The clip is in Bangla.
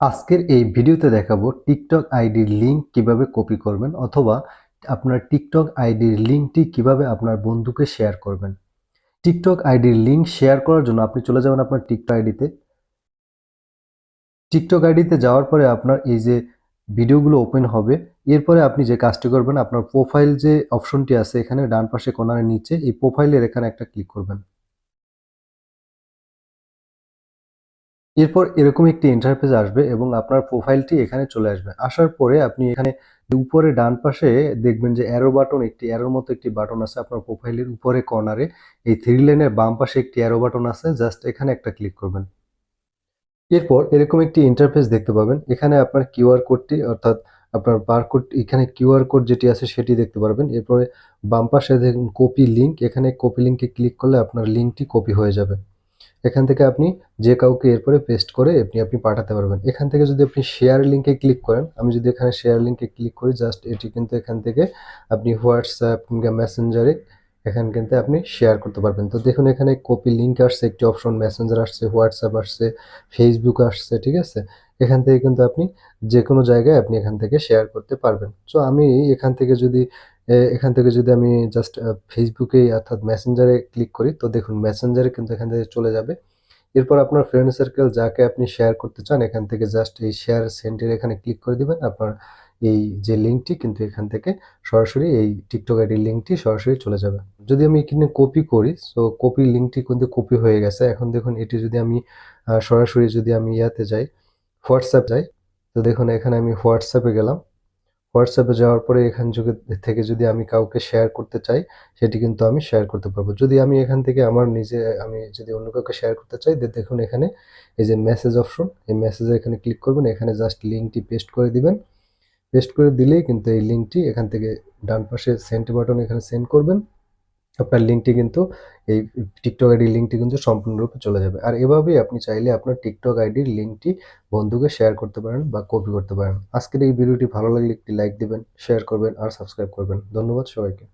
আজকের এই ভিডিওতে দেখাবো টিকটক আইডির লিংক কীভাবে কপি করবেন অথবা আপনার টিকটক আইডির লিঙ্কটি কীভাবে আপনার বন্ধুকে শেয়ার করবেন। টিকটক আইডির লিঙ্ক শেয়ার করার জন্য আপনি চলে যাবেন আপনার টিকটক আইডিতে। টিকটক আইডিতে যাওয়ার পরে আপনার এই যে ভিডিওগুলো ওপেন হবে, এরপরে আপনি যে কাজটি করবেন, আপনার প্রোফাইল যে অপশনটি আছে এখানে ডান পাশে কোনার নিচে, এই প্রোফাইলের এখানে একটা ক্লিক করবেন। এরপর এরকম একটি ইন্টারফেস আসবে এবং আপনার প্রোফাইলটি এখানে চলে আসবে। আসার পরে আপনি এখানে উপরে ডান পাশে দেখবেন যে অ্যারো বাটন একটি অ্যারোর মতো একটি বাটন আছে আপনার প্রোফাইলের উপরে কর্নারে এই থ্রি লাইনের বাম পাশে একটি অ্যারো বাটন আছে জাস্ট এখানে একটা ক্লিক করবেন। এরপর এরকম একটি ইন্টারফেস দেখতে পাবেন। এখানে আপনার কিউআর কোডটি অর্থাৎ আপনার বারকোড এখানে কিউআর কোড যেটি আছে সেটি দেখতে পারবেন। এরপরে বাম পাশে দেখুন কপি লিঙ্ক এখানে কপি লিংকে ক্লিক করলে আপনার লিঙ্কটি কপি হয়ে যাবে। এখান থেকে আপনি যে কাউকে এরপরে পেস্ট করে আপনি আপনি পাঠাতে পারবেন। এখান থেকে যদি আপনি শেয়ার লিঙ্কে ক্লিক করেন, আমি যদি এখানে শেয়ার লিঙ্কে ক্লিক করি জাস্ট এটি কিন্তু এখান থেকে আপনি হোয়াটসঅ্যাপ কিংবা মেসেঞ্জারে এখান কিন্তু আপনি শেয়ার করতে পারবেন। তো দেখুন, এখানে কপি লিঙ্ক আসছে, একটি অপশন মেসেঞ্জার আসছে হোয়াটসঅ্যাপ আসছে ফেসবুক আসছে, ঠিক আছে? এখান থেকে কিন্তু আপনি যে কোনো জায়গায় আপনি এখান থেকে শেয়ার করতে পারবেন। সো আমি এখান থেকে যদি এখান থেকে যদি আমি জাস্ট ফেসবুকে অর্থাৎ মেসেঞ্জারে ক্লিক করি, তো দেখুন মেসেঞ্জারে কিন্তু এখান থেকে চলে যাবে। এরপর আপনার ফ্রেন্ড সার্কেল যাকে আপনি শেয়ার করতে চান, এখান থেকে জাস্ট এই শেয়ার সেন্টের এখানে ক্লিক করে দিবেন। আপনার এই যে লিঙ্কটি কিন্তু এখান থেকে সরাসরি এই টিকটক আইডির লিঙ্কটি সরাসরি চলে যাবে। যদি আমি এখানে কপি করি সো কপি লিঙ্কটি কিন্তু কপি হয়ে গেছে। এখন দেখুন এটি যদি আমি সরাসরি যদি আমি ইয়াতে যাই হোয়াটসঅ্যাপ যাই, তো দেখুন এখানে আমি হোয়াটসঅ্যাপে গেলাম। হোয়াটসঅ্যাপে যাওয়ার পরে এখান যুগে থেকে যদি আমি কাউকে শেয়ার করতে চাই, সেটি কিন্তু আমি শেয়ার করতে পারব। যদি আমি এখান থেকে আমার নিজে, আমি যদি অন্য কাউকে শেয়ার করতে চাই দেখুন এখানে এই যে মেসেজ অপশন এই মেসেজে এখানে ক্লিক করবেন, এখানে জাস্ট লিঙ্কটি পেস্ট করে দিবেন। পেস্ট করে দিলেই কিন্তু এই লিঙ্কটি এখান থেকে ডান পাশে সেন্ট বাটন এখানে সেন্ড করবেন। আপনার লিঙ্কটি কিন্তু এই টিকটক আইডির লিঙ্কটি কিন্তু সম্পূর্ণরূপে চলে যাবে। আর এভাবেই আপনি চাইলে আপনার টিকটক আইডির লিঙ্কটি বন্ধুকে শেয়ার করতে পারেন বা কপি করতে পারেন। আজকের এই ভিডিওটি ভালো লাগলে একটি লাইক দিবেন, শেয়ার করবেন আর সাবস্ক্রাইব করবেন। ধন্যবাদ সবাইকে।